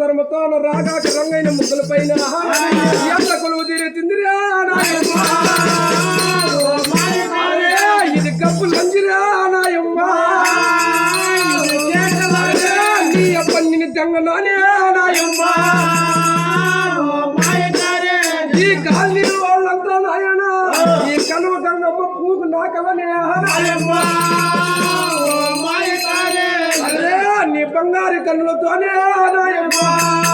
సరమతోన రాగాక రంగైన ముద్దల పైన ఎంత కొలువు తీరుతుందిరా ఇది కప్పు లంజిరా నాయమ్మ. నీ అప్పని తెంగనానే నాయమ్మ. ఈ కాలి వాళ్ళంతా నాయన. ఈ కనుమ గంగమ్మ పూకు నాకలనే నాయమ్మ. బంగారు కన్నులతోనే నాయమ్మ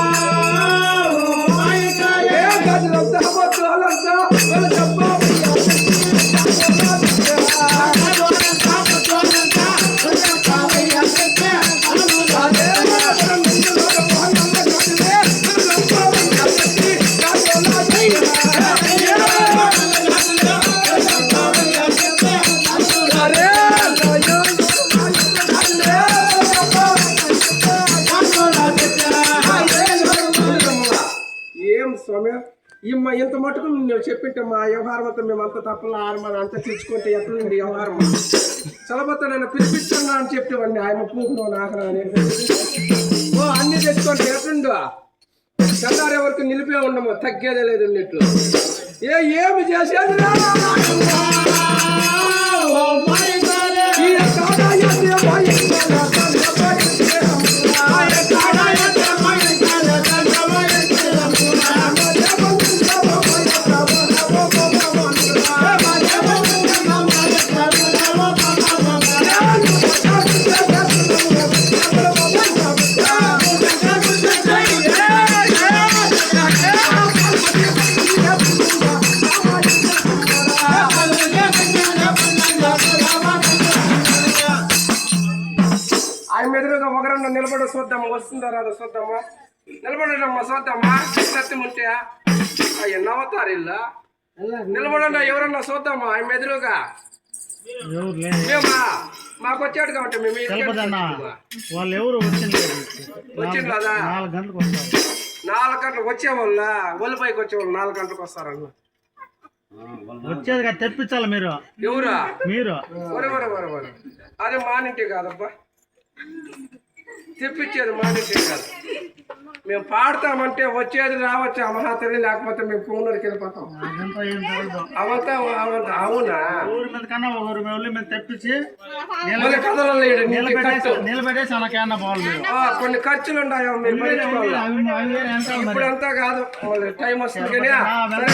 స్వామి. ఇమ్మ ఇంత మటుకు నేను చెప్పింటే మా వ్యవహారం అంతా మేము అంత తప్పలా ఆరమని అంత తెచ్చుకుంటే ఎట్లుంది వ్యవహారం? చలబత్త నేను పిలిపించన్నా అని చెప్పేవాడిని ఆయన పూకును నాకు ఓ అన్ని తెచ్చుకుంటే ఎట్లుండు చల్లారే వరకు నిలిపే ఉండము తగ్గేదే లేదు ఉన్నట్లు ఏ ఏమి చేసేది? ఆయన ఎదురుగా ఒకరన్నా నిలబడ చూద్దామా వస్తుందా రాదా చూద్దామా? నిలబడమ్మా చూద్దామా? సత్యం ఉంటే అయ్య నవ్వుతారు ఇల్లా నిలబడండి ఎవరన్నా చూద్దామా ఆయన ఎదురుగా మేమా? మాకు వచ్చాడు కాబట్టి మేము వాళ్ళు ఎవరు వచ్చింది వచ్చింది కదా? నాలుగు గంటలకు నాలుగు గంటలకు వచ్చేవాళ్ళ ఒలిపైకి వచ్చేవాళ్ళు నాలుగు గంటలకు వస్తారన్న. వచ్చేది కాదు తెప్పించాలి మీరు. ఎవరా? మీరు. అదే మానింటి కాదబ్బా. తెప్పించేది మానింటి కాదు మేము పాడతామంటే వచ్చేది రావచ్చు ఆ మహాతల్లి లేకపోతే మేము పూనూరుకి వెళ్ళిపోతాం. అవంతా అవంతా అవునా? ఊరి మీద కన్నా ఊరి మీద తెప్పించి నీకు నిలబెట్టేసి మీరు ఆ, కొన్ని ఖర్చులు ఉన్నాయి మేము భరించుకోవాలి అవి అవి వేరే అంటారు మరి ఇప్పుడు అంతా కాదు. టైం వస్తుంది కానీ సరే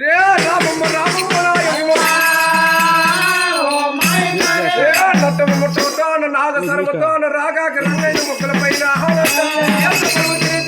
రే రామమ్మ రామమ్మ. రాగా గ్రంథైన మొక్కలపై ఆహారం.